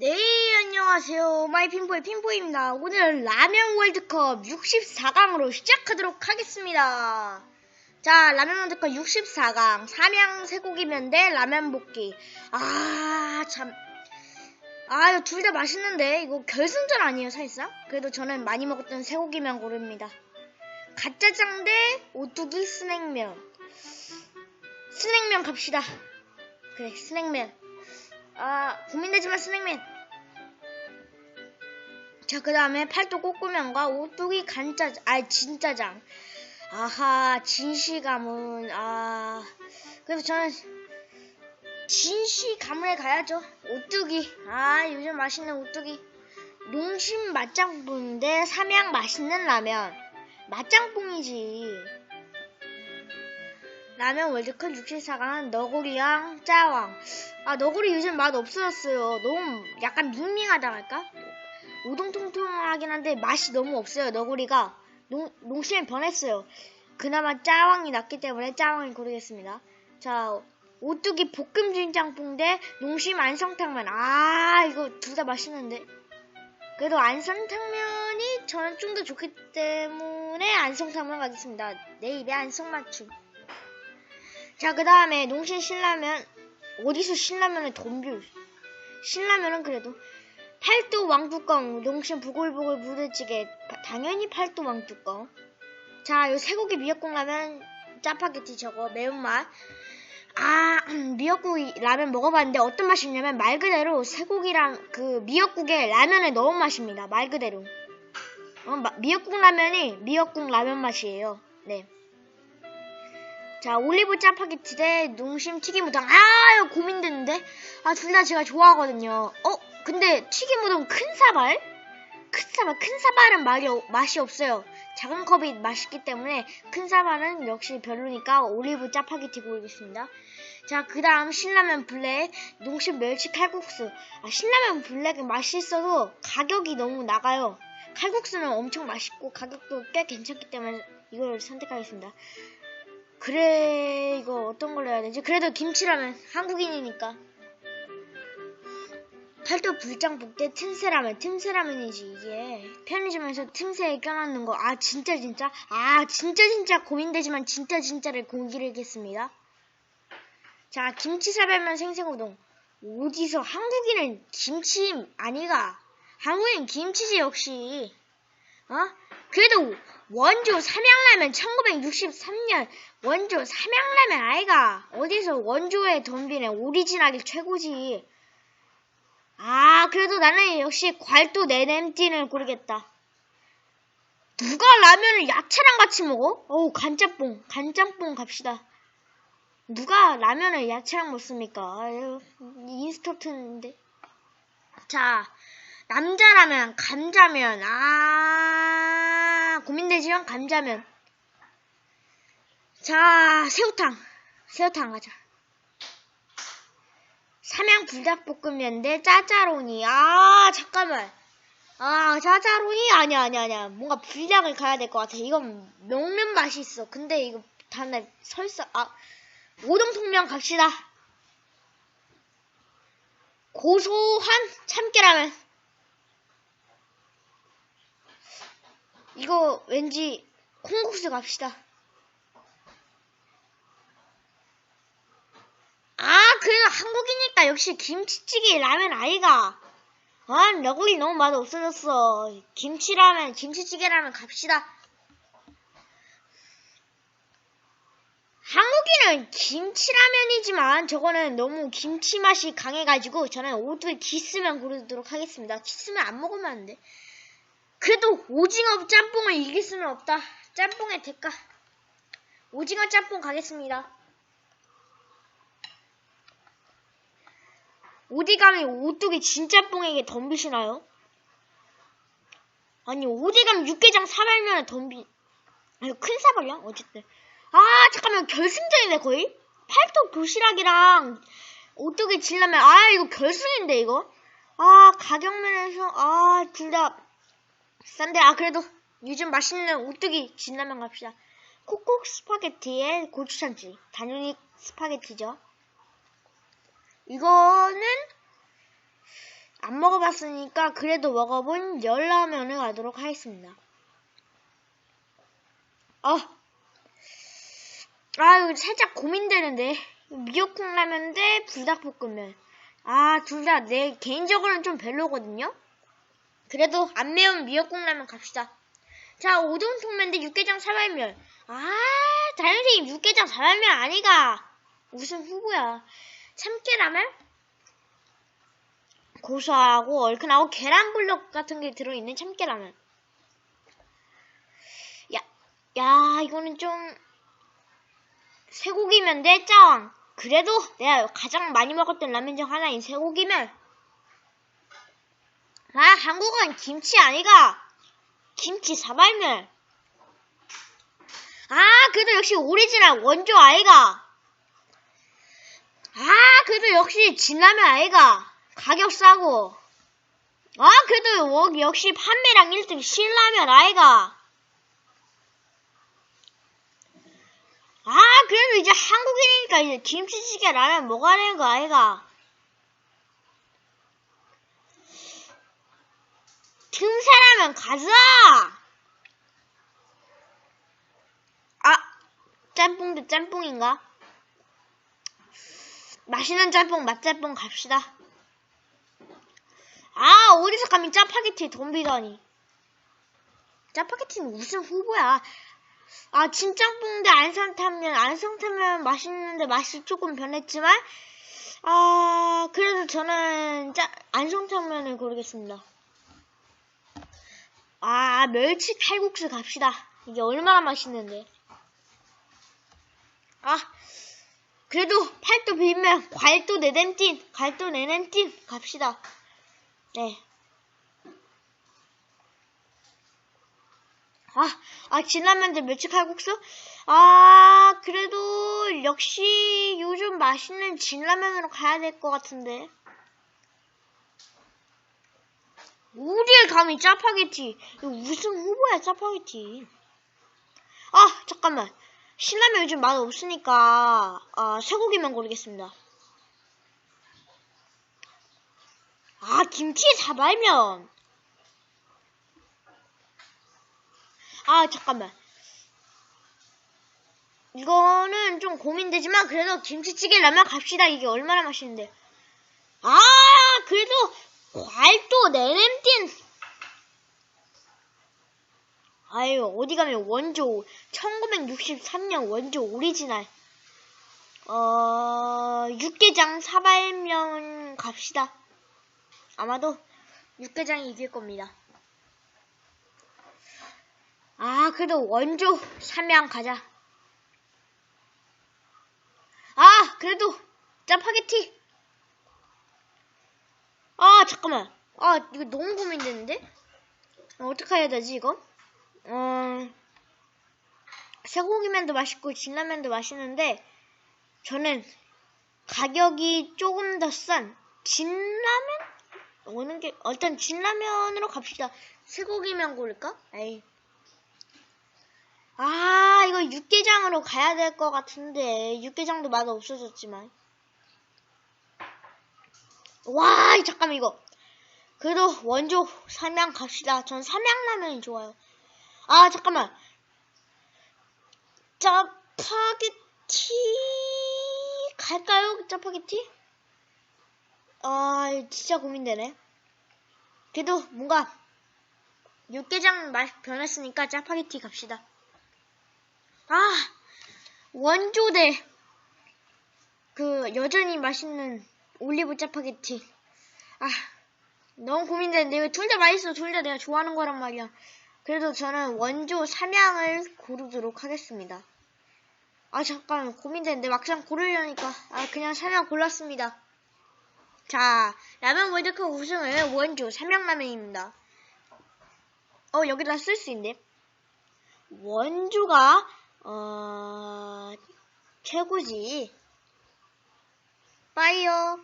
네, 안녕하세요. 마이핀보의 핀보입니다. 오늘 라면 월드컵 64강으로 시작하도록 하겠습니다. 자, 라면 월드컵 64강. 삼양 쇠고기면 대 라면 볶기. 아, 참. 아, 이거 둘 다 맛있는데, 이거 결승전 아니에요, 사실상? 그래도 저는 많이 먹었던 쇠고기면 고릅니다. 가짜장 대 오뚜기 스낵면. 스낵면 갑시다. 그래, 스낵면. 아, 고민되지만 스낵면. 자, 그 다음에 팔도 꼬꼬면과 오뚜기 간짜, 아, 진짜장. 아하, 진시감은, 아, 그래서 저는 진시감을 가야죠. 오뚜기. 아, 요즘 맛있는 오뚜기. 농심 맛장뽕 대 삼양 맛있는 라면. 맛장뽕이지. 라면 월드컵 64강은 너구리랑 짜왕. 아, 너구리 요즘 맛 없어졌어요. 너무 약간 밍밍하다 할까? 오동통통하긴 한데 맛이 너무 없어요. 너구리가 농, 농심에 변했어요. 그나마 짜왕이 낫기 때문에 짜왕을 고르겠습니다. 자, 오뚜기 볶음 진 짬뽕 대 농심 안성탕면. 아, 이거 둘 다 맛있는데. 그래도 안성탕면이 저는 좀 더 좋기 때문에 안성탕면 가겠습니다. 내 입에 안성 맞춤. 자, 그 다음에 농심 신라면. 어디서 신라면을 덤벼. 신라면은 그래도 팔도 왕뚜껑, 농심 부글부글 부대찌개. 당연히 팔도 왕뚜껑. 자, 요 쇠고기 미역국 라면 짜파게티 저거 매운맛. 아, 미역국 라면 먹어봤는데 어떤 맛이냐면 말 그대로 쇠고기랑 그 미역국에 라면에 넣은 맛입니다. 말 그대로. 어, 마, 미역국 라면이 미역국 라면 맛이에요. 네. 자, 올리브 짜파게티 대 농심 튀김우동. 아, 고민되는데? 아, 둘 다 제가 좋아하거든요. 어, 근데 튀김우동 큰 사발? 큰 사발, 큰 사발은 맛이, 맛이 없어요. 작은 컵이 맛있기 때문에 큰 사발은 역시 별로니까 올리브 짜파게티 고르겠습니다. 자, 그 다음 신라면 블랙, 농심 멸치 칼국수. 아, 신라면 블랙은 맛있어도 가격이 너무 나가요. 칼국수는 엄청 맛있고 가격도 꽤 괜찮기 때문에 이걸 선택하겠습니다. 그래 이거 어떤 걸로 해야 되지? 그래도 김치라면 한국인이니까. 팔도 불장볶 대 틈새라면 틈새라면이지 이게. 편의점에서 틈새에 껴놓는 거. 아 진짜 진짜? 아 진짜 진짜 고민되지만 진짜 진짜를 공기르겠습니다. 자 김치 사발면 생생우동. 어디서 한국인은 김치 아니가 한국인 김치지 역시. 어? 그래도 원조 삼양라면 1963년 원조 삼양라면 아이가 어디서 원조에 덤비는 오리지널이 최고지. 아 그래도 나는 역시 괄도 내냄띠를 고르겠다. 누가 라면을 야채랑 같이 먹어? 어우 간짬뽕 간짬뽕 갑시다. 누가 라면을 야채랑 먹습니까? 아유, 인스턴트인데. 자 남자라면 감자면 아 고민되지만 감자면. 자 새우탕. 새우탕 가자. 삼양 불닭볶음면 대 짜짜로니. 아 잠깐만. 아 짜짜로니? 아니야 아니야 아니야. 뭔가 불닭을 가야 될 것 같아. 이건 먹는 맛이 있어. 근데 이거 다음날 설사 아 오동통면 갑시다. 고소한 참깨라면 이거 왠지 콩국수 갑시다. 아, 그래도 한국이니까 역시 김치찌개 라면 아이가. 아, 너구리 너무 맛 없어졌어. 김치라면, 김치찌개라면 갑시다. 한국인은 김치라면이지만 저거는 너무 김치 맛이 강해가지고 저는 오두에 기스면 고르도록 하겠습니다. 기스면 안 먹으면 안 돼. 그래도 오징어 짬뽕을 이길 수는 없다. 짬뽕의 대가. 오징어 짬뽕 가겠습니다. 가면 오뚜기 진짬뽕에게 덤비시나요? 아니 가면 육개장 사발면에 덤비 아니 큰 사발이야? 어쨌든 아 잠깐만 결승전이네 거의 팔도 도시락이랑 오뚜기 진라면 아 이거 결승인데 이거 아 가격면에서 아 둘다 싼데 아 그래도 요즘 맛있는 오뚜기 진라면 갑시다. 콕콕 스파게티에 고추참치. 당연히 스파게티죠. 이거는 안 먹어봤으니까 그래도 먹어본 열라면을 가도록 하겠습니다. 어. 아, 이거 살짝 고민되는데. 미역국 라면 대 불닭볶음면. 아, 둘 다 내 개인적으로는 좀 별로거든요? 그래도 안 매운 미역국 라면 갑시다. 자, 오동통면 대 육개장 사발면. 아, 다현님 육개장 사발면 아니가. 무슨 후보야. 참깨라면? 고소하고 얼큰하고 계란블럭 같은 게 들어있는 참깨라면. 야, 야, 이거는 좀 쇠고기면 대 짜왕. 그래도 내가 가장 많이 먹었던 라면 중 하나인 쇠고기면. 아, 한국은 김치 아니가. 김치 사발면. 아, 그래도 역시 오리지널 원조 아이가. 아, 그래도 역시 진라면 아이가. 가격 싸고. 아, 그래도 워- 역시 판매량 1등 신라면 아이가. 아, 그래도 이제 한국인이니까 이제 김치찌개 라면 먹어야 되는 거 아이가. 틈새라면 가자! 아, 짬뽕 대 짬뽕인가? 맛있는 짬뽕, 맛짬뽕 갑시다. 아, 어디서 감히 짜파게티에 돈 비더니. 짜파게티는 무슨 후보야. 아, 진짬뽕 대 안성탕면. 안성탕면 맛있는데 맛이 조금 변했지만, 아, 그래도 저는 짜, 안성탕면을 고르겠습니다. 아, 멸치 칼국수 갑시다. 이게 얼마나 맛있는데. 아, 그래도 팔도 비빔면, 과일도 내냄찐, 갈도 내냄찐 갑시다. 네. 아, 아, 대 멸치 칼국수? 아, 그래도 역시 요즘 맛있는 진라면으로 가야 될 것 같은데. 어디에 감히 짜파게티. 이거 무슨 후보야, 짜파게티. 아, 잠깐만. 신라면 요즘 맛 없으니까, 아, 쇠고기만 고르겠습니다. 아, 김치 사발면. 아, 잠깐만. 이거는 좀 고민되지만, 그래도 김치찌개 라면 갑시다. 이게 얼마나 맛있는데. 아, 그래도 과일도 내냄띤. 아유, 어디 가면 원조, 1963년 원조 오리지널. 어, 육개장 사발면 갑시다. 아마도 육개장이 이길 겁니다. 아, 그래도 원조 삼양 가자. 아, 그래도 짜파게티. 아, 잠깐만. 아, 이거 너무 고민되는데? 어, 어떻게 해야 되지, 이거? 어, 쇠고기면도 맛있고 진라면도 맛있는데, 저는 가격이 조금 더 싼 진라면? 어느 게, 어, 일단 진라면으로 갑시다. 쇠고기면 고를까? 에이. 아, 이거 육개장으로 가야 될 것 같은데, 육개장도 맛 없어졌지만. 와, 잠깐만, 이거. 그래도 원조 삼양 갑시다. 전 삼양라면이 좋아요. 아, 잠깐만. 짜파게티 갈까요? 짜파게티? 아, 진짜 고민되네. 그래도 뭔가 육개장 맛 변했으니까 짜파게티 갑시다. 아, 원조 대그 여전히 맛있는 올리브 짜파게티. 아, 너무 고민되는데 이거 둘 다 맛있어. 둘 다 내가 좋아하는 거란 말이야. 그래도 저는 원조 삼양을 고르도록 하겠습니다. 아 잠깐 고민되는데 막상 고르려니까 아 그냥 삼양 골랐습니다. 자 라면 월드컵 우승은 원조 삼양라면입니다. 어 여기다 쓸 수 있네. 원조가 어 최고지. 빠이요.